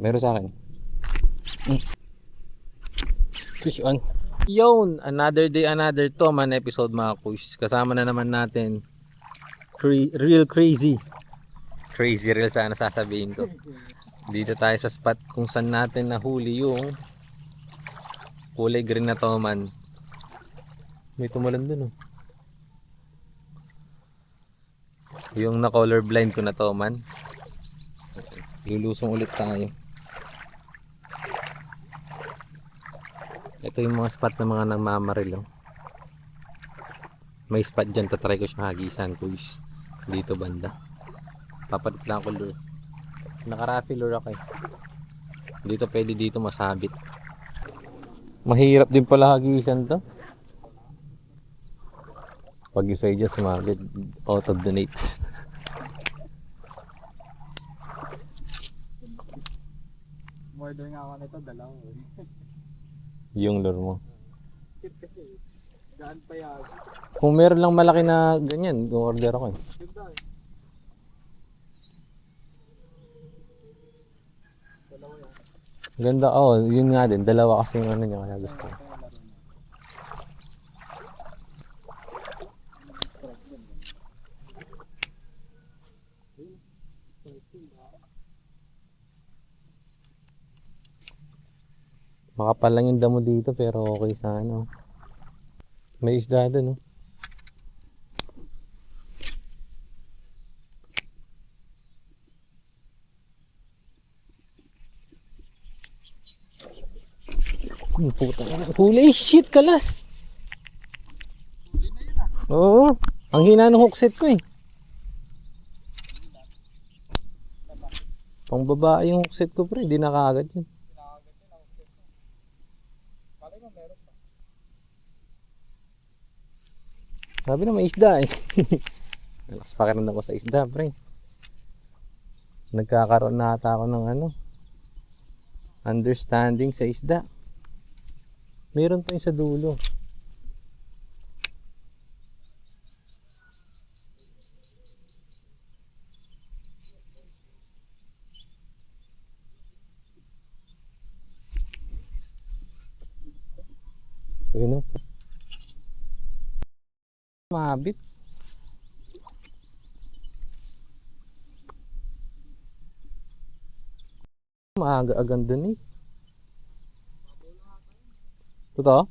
Meron sa akin. Fish on. Yun, another day, another Toman episode mga kuys. Kasama na naman natin cra- real crazy. Crazy real sana sasabihin ko. Dito tayo sa spot kung saan natin nahuli yung kulay green na Toman. May tumulan dun oh. Yung na color blind ko na Toman. Lulusong ulit tayo. Ito yung mga spot ng mga nagmamaril. Oh. May spot dyan. Tatry ko siyang hagisan kuys. Dito banda. Papalit lang ako lure. Nakarafi lure ako eh. Dito pwede dito masabit. Mahirap din pala hagisan to. Pag isa dyan sumabit, auto-donate. Order nga ako nito, dalawa eh. yung lure mo. Cute kasi. Gaan pa yan. Kung meron lang malaki na ganyan, order ako eh. Ganda eh. Dalawa yan. Ganda, oh, yun nga din. Dalawa kasi yung ano niya, kaya gusto ko. Makapal lang yung damo dito pero okay sa ano. May isda doon, no? Hmm, puta. Huli, shit, kalas. Oo. Ang hina ng hookset ko eh. Pang babae yung hookset ko pre, di nakagad yun. Malay mo meron pa. Sabi na may isda eh. Lakas pa rin ako sa isda, pre. Nagkakaroon na ata ako ng ano, understanding sa isda. Meron pa yung sa dulo. Ayun o. Mabit. Maaga-agan dun eh. Totoo?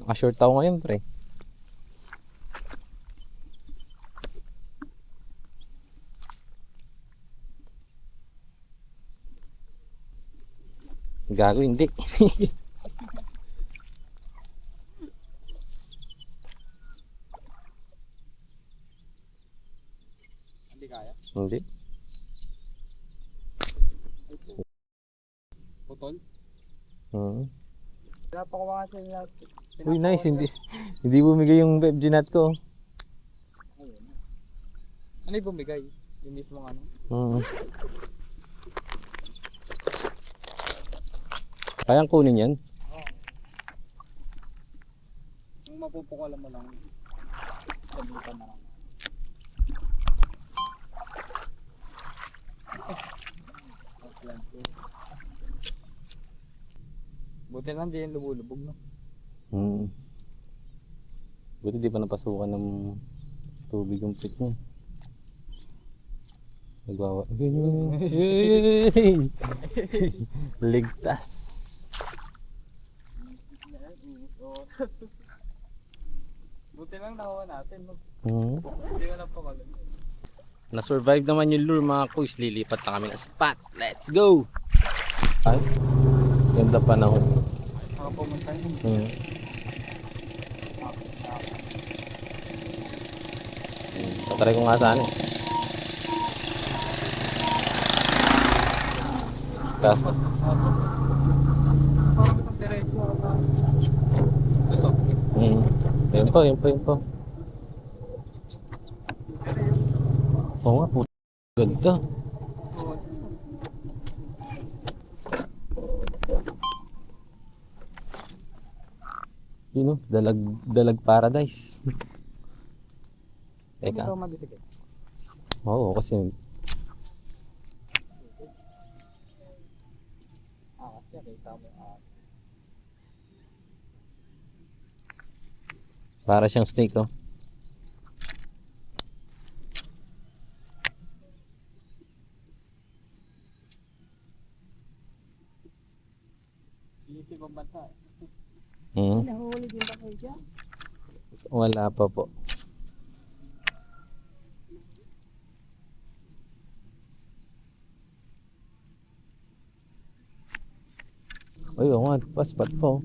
Naka-short ako ngayon pre. Gago. Hindi kaya. hindi. Putol. Hmm. Pinapakuha kasi nila. Uy, nice. Hindi, hindi bumigay yung FG nut ko. Ano yung bumigay? Yung mismo ano? Hmm. Kayang kunin yan? Yung mapupukalan mo lang. Sabutan na lang. Buti lang di yung lumulubog no. Hmm. Buti di pa napasukan ng tubig yung pit niya. Nagwawa. Ligtas. Buti lang nakuha natin no. Hmm. Hindi ko napakalan. Na-survive naman yung lure mga kuys. Lilipat na kami ng spot. Let's go! Ay, ganda panahon. Mga pumunta yun. Hmm. Tatry ko nga sana. eh. Kaso, hmm. Yun po, yun po, yun po. Oo nga, puto. Ganda. Yun o, dalag, dalag paradise. Teka. Oo, kasi... Para siyang snake, oh. Inisip ang banta. Hmm. Wala pa po. Uy, oo nga, paspat po.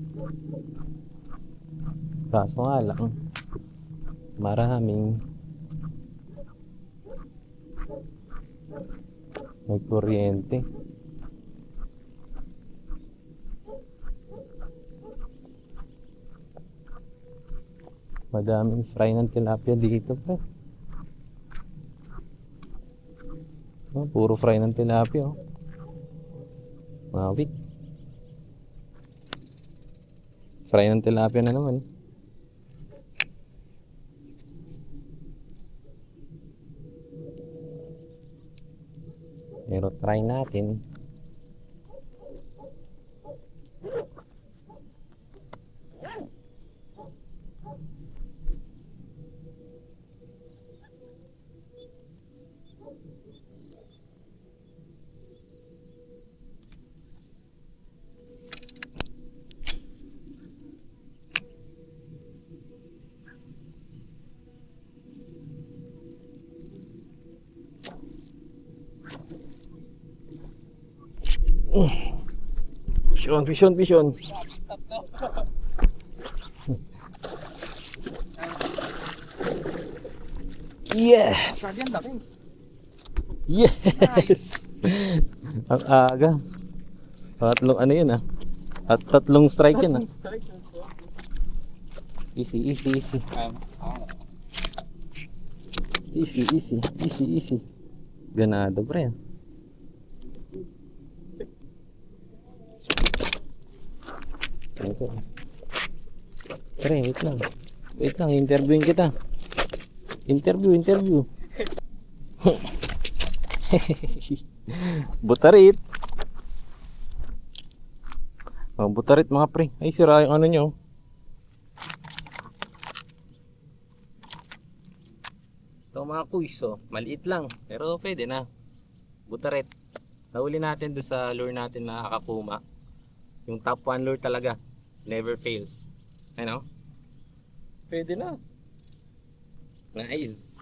Kaso nga lang, maraming may kuryente. Madaming fry ng tilapia dito pre. Oh, puro fry ng tilapia oh. Mawik. Fry ng tilapia na naman. Pero try natin. Vision, vision, vision. Yes! Yes! Ang aga. Tatlong ano yun ah. At tatlong strike yun ah. Easy, easy, easy. Easy, easy, easy, easy. Ganado pre. ah. Ito. Pre, wait lang. Wait lang, interviewin kita. Interview, interview. butarit. Mga butarit mga pre. Ay, sira yung ano nyo. Ito mga kuys, oh. maliit lang. Pero pwede na. Butaret. Nahuli natin doon sa lure natin na kakakuma. Yung top 1 lure talaga. Never fails. Ano? Pwede na. Nice.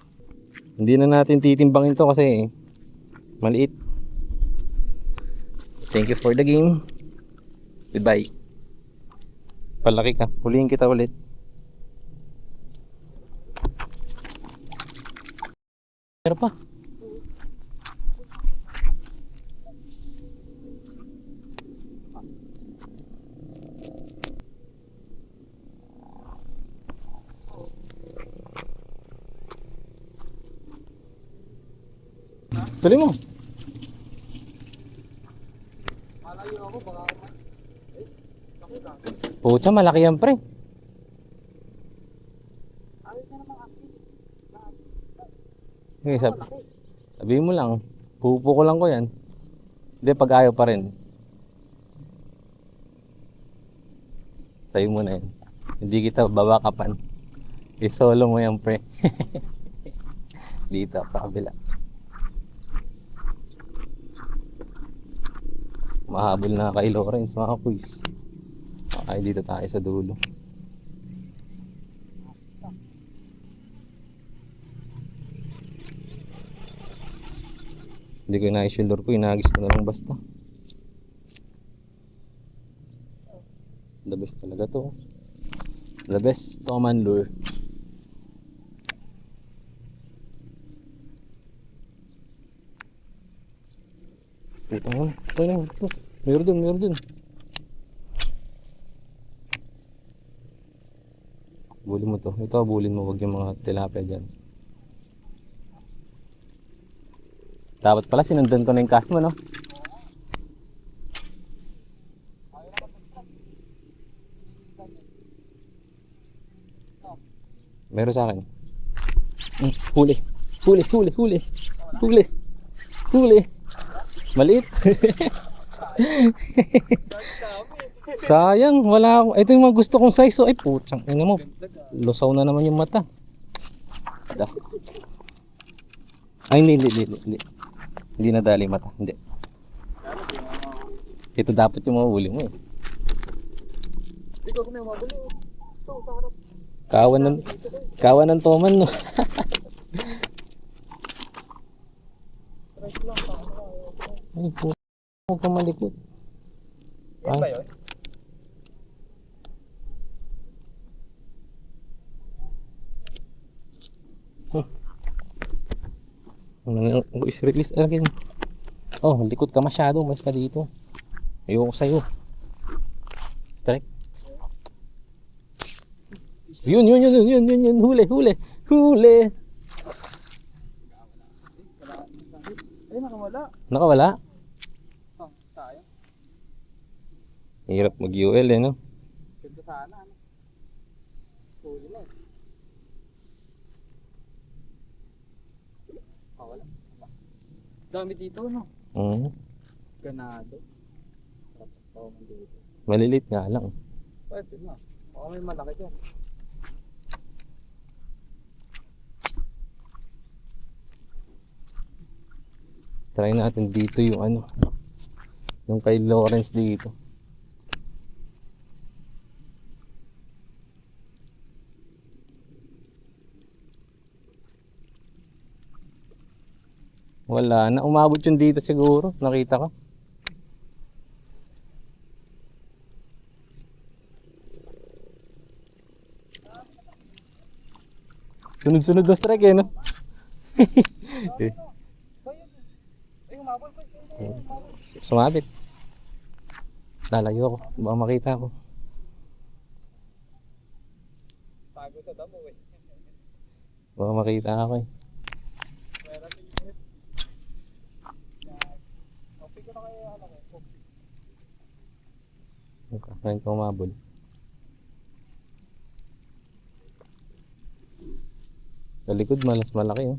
Hindi na natin titimbangin to kasi maliit. Thank you for the game. Goodbye. Palaki ka. Huliin kita ulit. Meron pa. Tuloy mo. malayo ako, baka ako. Eh, laki ka. Pucha, malaki yan pre. Okay, sab sabihin mo lang. Pupukulan ko yan. Hindi, pag ayaw pa rin. Sa'yo mo na yan. Hindi kita babakapan. I-solo mo yan, pre. Dito, sa kabila. Mahabol na kay Lawrence, mga kuys. Okay, dito tayo sa dulo. Hindi ko inayos yung lure ko, inagis ko na lang basta. The best talaga to. The best common lure. Ito mo. Na. Ito. Meron dun, meron dun. Bulin mo to. Ito, bulin mo. Huwag yung mga tilapia dyan. Dapat pala sinundan ko na yung cast mo, no? Meron sa akin. Mm, huli. Huli, huli, huli. Huli. Huli. Maliit. Sayang, wala akong... Ito yung mga gusto kong size. So, ay, putsang. Ina mo. Lusaw na naman yung mata. Da. Ay, hindi, hindi, hindi, hindi. Hindi nadali mata. Hindi. Ito dapat yung mahuli mo eh. Ikaw kung may mabuli. Ito, sa harap. Kawan ng, kawan ng toman, no? Ay, po. Huwag kang malikot. Yan ba yun? Ano is release again. Oh, likot ka masyado. Mas ka dito. Ayoko sa'yo. Strike. Yun, yun, yun, yun, yun, yun, yun. Huli, huli. Huli. Ay, nakawala. Nakawala. Oh, tayo. Hirap mag-UL eh, no? Ganda sana, ano? Huli na eh. Ah, wala. Dami dito, no? Mm. Ganado. Sarap sa tao man dito. Malilit nga lang. Pwede na. Baka may malaki dyan. Try natin dito yung ano. Yung kay Lawrence dito. Wala na. Umabot yun dito siguro. Nakita ko. Sunod-sunod na strike eh, no? Eh. Sumabit. Lalayo ako. Baka makita ako. Baka makita ako eh. Meron din yun. Okay ko na kaya ano ko. Kakain ko umabol. Sa likod malas malaki oh.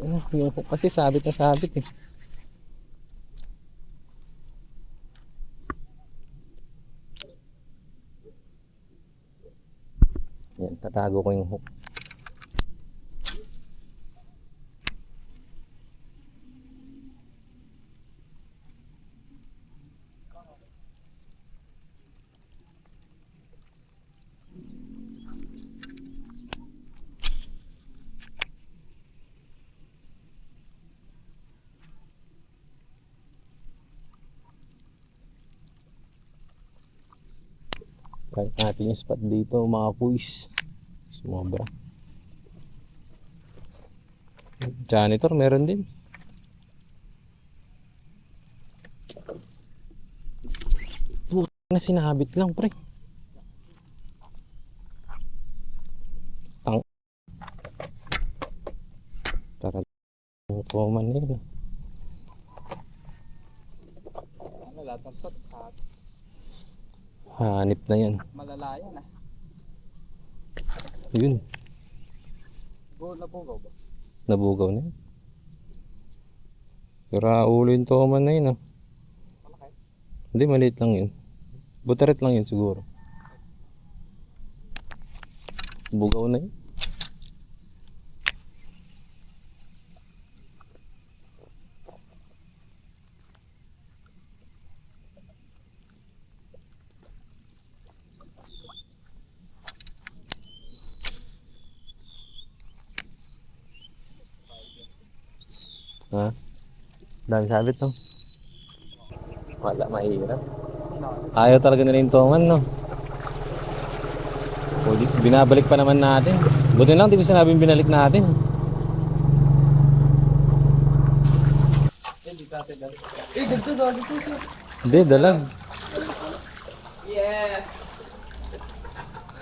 Ano, yung hook kasi sabit na sabit eh. Yan, tatago ko yung hook. Try natin yung spot dito mga kuis. Sumobra. Janitor meron din. Puta na sinabit lang pre. Tang. Tara. Common na yun. Ano, lahat ng shot. Hanip na yan. malalayan ah. Yun. Go na po ba? Nabugaw na yun. Pero ulo yung toman na yun ah. Malaki. Hindi, maliit lang yun. Butaret lang yun siguro. Bugaw na yun. Dami sabit no? Wala, mahirap. Ayaw talaga nila yung tongan, no? O, di, binabalik pa naman natin. Buti lang, di ko sinabing binalik natin. Eh, dali po siya. Hindi, dalag. Yes!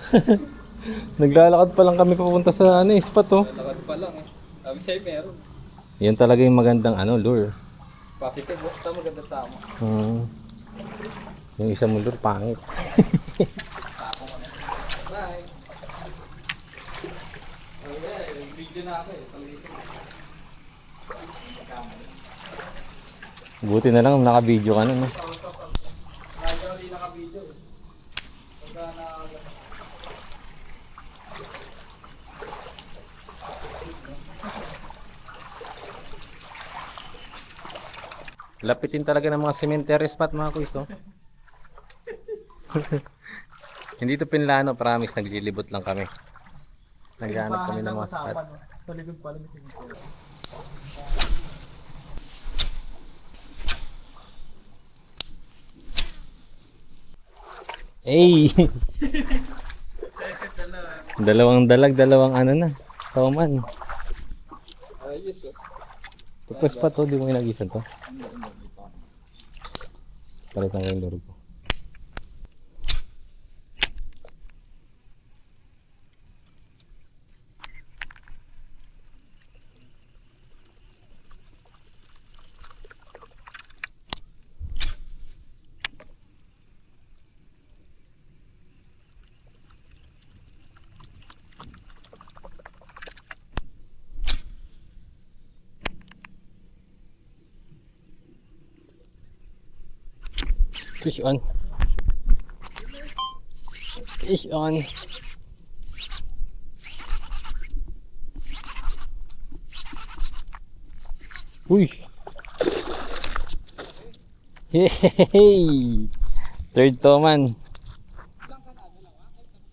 Naglalakad pa lang kami papunta sa ano, eh, spot, oh. Lakad pa lang eh. Sabi sa'yo meron. Yan talaga yung magandang ano, lure. Positive, oh. Tama, ganda tama. Hmm. Yung isang lure, pangit. Bye! Okay. Video na ako eh. Palitin. Buti na lang naka-video ka na, no? Kahit ako di naka-video eh. Pagka na... Lapitin talaga ng mga cemetery spot mga kuys, oh. Hindi to pinlano, promise, naglilibot lang kami. Naghanap kami ng mga spot. Pala may cemetery. Hey! dalawang dalag, dalawang ano na. Toman. Ayos oh. Tupos pa to, di mo inagisan to. para tanggal 2000 Fish on. Fish on. Uy! Hey! Third to man.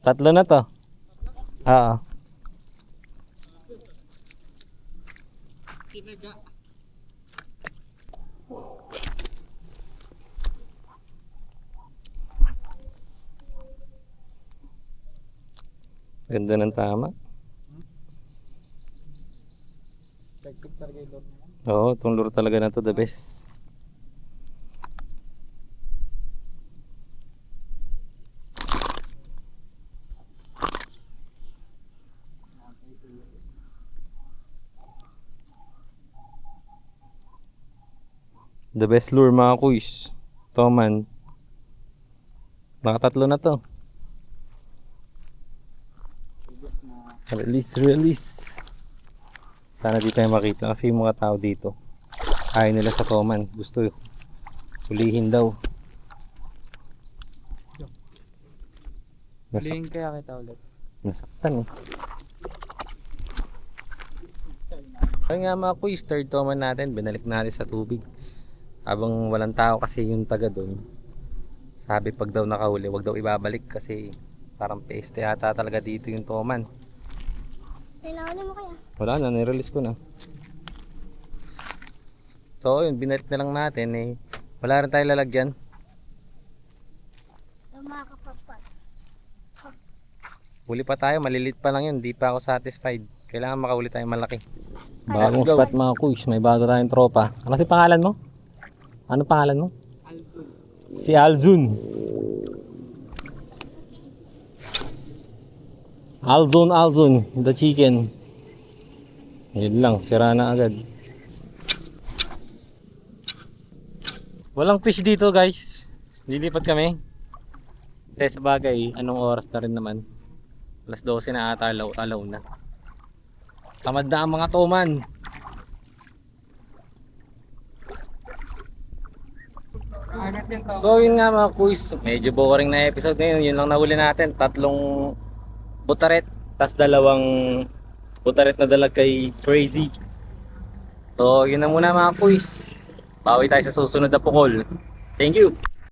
Tatlo na to. Oo. Tinaga. Ganda ng tama. Dagdag talaga yung mo. Oo, itong lure talaga na to the best. The best lure mga kuys. Toman. Nakatatlo na to. Bigot na. Release, release. Sana di tayo makita kasi yung mga tao dito. Ayaw nila sa Toman. Gusto hulihin daw. Nasak Hulihin kaya kita ulit. nasaktan eh. Kaya nga mga kuys, third Toman natin, binalik natin sa tubig. Habang walang tao kasi yung taga doon. Sabi pag daw nakahuli, wag daw ibabalik kasi parang peste yata talaga dito yung Toman. Tinawali mo kaya? Wala na, nirelease ko na. So, yun, binalik na lang natin eh. Wala rin tayo lalagyan. Sa mga. Huli pa tayo, malilit pa lang yun. Di pa ako satisfied. Kailangan makahuli tayo malaki. Bagong Bagong spot mga kuys. May bago tayong tropa. Ano si pangalan mo? Ano pangalan mo? Alfred. Si Alzun. Alzun, Alzun. The chicken. Yun lang, sira na agad. Walang fish dito guys. Lilipat kami. Kasi sa bagay, anong oras na rin naman. Alas 12 na ata, alaw, alaw na. Tamad na ang mga tuman. Agad yan to. So yun nga mga kuys, medyo boring na episode ngayon. Yun lang nahuli natin. Tatlong butaret, tas dalawang butaret na dalag kay Crazy. So yun na muna mga kuys. Bawi tayo sa susunod na pukol. Thank you!